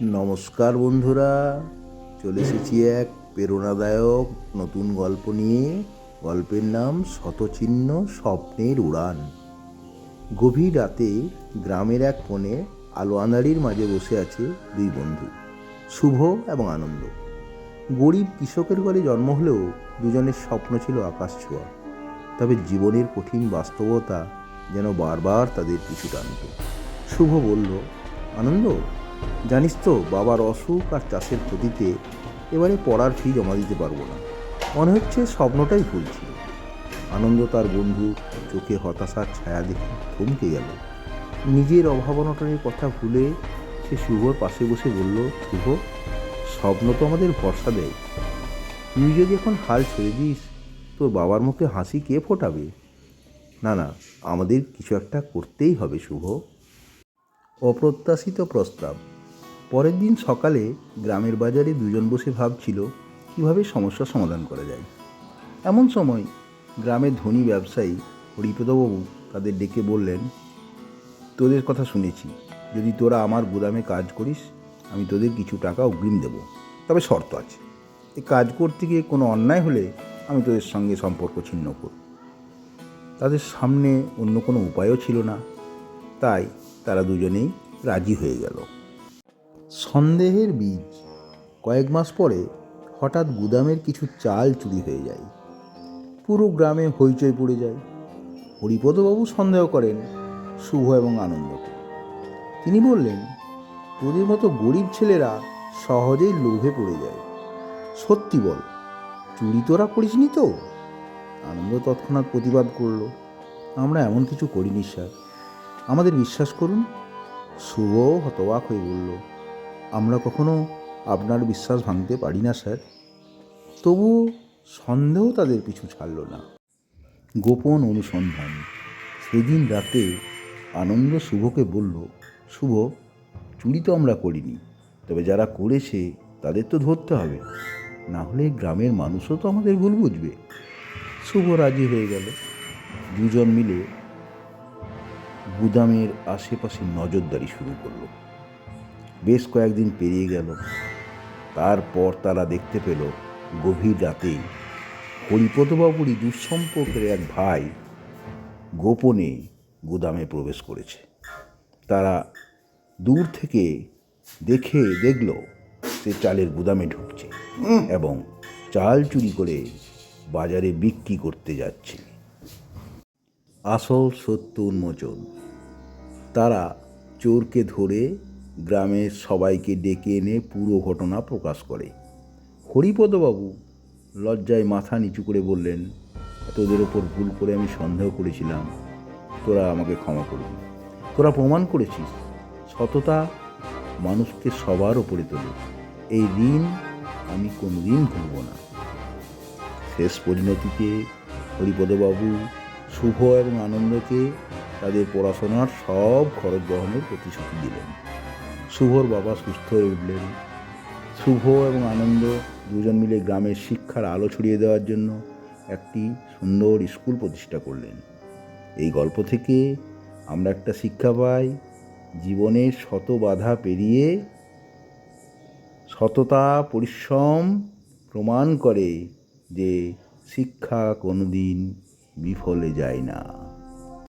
নমস্কার বন্ধুরা, চলে এসেছি এক প্রেরণাদায়ক নতুন গল্প নিয়ে। গল্পের নাম শতচিহ্ন স্বপ্নের উড়ান। গভীর রাতে গ্রামের এক কোণে আলো আঁধারির মাঝে বসে আছে দুই বন্ধু, শুভ এবং আনন্দ। গরিব কৃষকের ঘরে জন্ম হলেও দুজনের স্বপ্ন ছিল আকাশ ছোঁয়া। তবে জীবনের কঠিন বাস্তবতা যেন বারবার তাদের পিছু টানত। শুভ বলল, আনন্দ জানিস তো, বাবার অসুখ আর চাষের ক্ষতিতে এবারে পড়ার ফি জমা দিতে পারব না। মনে হচ্ছে স্বপ্নটাই ভুল ছিল। আনন্দ তার বন্ধু, চোখে হতাশার ছায়া দেখে থমকে গেল। নিজের অভাবনটনের কথা ভুলে সে শুভর পাশে বসে বলল, শুভ, স্বপ্ন তো আমাদের ভরসা দেয়। তুই যদি এখন হাল ছেড়ে দিস, তোর বাবার মুখে হাসি কে ফোটাবে? না না, আমাদের কিছু একটা করতেই হবে, শুভ। অপ্রত্যাশিত প্রস্তাব। পরের দিন সকালে গ্রামের বাজারে দুজন বসে ভাবছিল, কীভাবে সমস্যার সমাধান করা যায়। এমন সময় গ্রামের ধনী ব্যবসায়ী হরিপদবাবু তাদের ডেকে বললেন, তোদের কথা শুনেছি, যদি তোরা আমার গুদামে কাজ করিস, আমি তোদের কিছু টাকা অগ্রিম দেব। তবে শর্ত আছে এই কাজ করতে গিয়ে কোনো অন্যায় হলে আমি তোদের সঙ্গে সম্পর্ক ছিন্ন করব। তাদের সামনে অন্য কোনো উপায়ও ছিল না। তাই তারা দুজনেই রাজি হয়ে গেল। সন্দেহের বীজ। কয়েক মাস পরে হঠাৎ গুদামের কিছু চাল চুরি হয়ে যায়। পুরো গ্রামে হইচই পড়ে যায়। হরিপদবাবু সন্দেহ করেন শুভ এবং আনন্দকে। তিনি বললেন, তোদের মতো গরিব ছেলেরা সহজেই লোভে পড়ে যায়। সত্যি বল, চুরি তোরা করিসনি তো? আনন্দ তৎক্ষণাৎ প্রতিবাদ করল, আমরা এমন কিছু করিনি, স্যার। আমাদের বিশ্বাস করুন। শুভ হতবাক হয়ে বলল আমরা কখনো আপনার বিশ্বাস ভাঙতে পারি না, স্যার। তবু সন্দেহ তাদের পিছু ছাড়ল না। গোপন অনুসন্ধান সেদিন রাতে আনন্দ শুভকে বলল, শুভ, চুরি তো আমরা করিনি, তবে যারা করেছে তাদের তো ধরতে হবে। না হলে গ্রামের মানুষও তো আমাদের ভুল বুঝবে। শুভ রাজি হয়ে গেল। দুজন মিলে গুদামের আশেপাশে নজরদারি শুরু করল। বেশ কয়েকদিন পেরিয়ে গেল। তারপর তারা দেখতে পেল গভীর রাতে হরিপদবাবুরই দুঃসম্পর্কের এক ভাই গোপনে গুদামে প্রবেশ করেছে। তারা দূর থেকে দেখে দেখল সে চালের গুদামে ঢুকছে এবং চাল চুরি করে বাজারে বিক্রি করতে যাচ্ছে। আসল সত্য উন্মোচন। তারা চোরকে ধরে গ্রামের সবাইকে ডেকে এনে পুরো ঘটনা প্রকাশ করে। হরিপদবাবু লজ্জায় মাথা নিচু করে বললেন, তোদের ওপর ভুল করে আমি সন্দেহ করেছিলাম। তোরা আমাকে ক্ষমা করবি। তোরা প্রমাণ করেছিস, সততা মানুষকে সবার ওপরে তোলে। এই ঋণ আমি কোনো দিন ভুলব না। শেষ পরিণতিতে হরিপদবাবু শুভ এবং আনন্দকে তাদের পড়াশোনার সব খরচ বহনের প্রতিশ্রুতি দিলেন। শুভর বাবা সুস্থ হয়ে উঠলেন। শুভ এবং আনন্দ দুজন মিলে গ্রামের শিক্ষার আলো ছড়িয়ে দেওয়ার জন্য একটি সুন্দর স্কুল প্রতিষ্ঠা করলেন। এই গল্প থেকে আমরা একটা শিক্ষা পাই, জীবনের শত বাধা পেরিয়ে সততা, পরিশ্রম প্রমাণ করে যে শিক্ষা কোনোদিন বিফলে যায় না।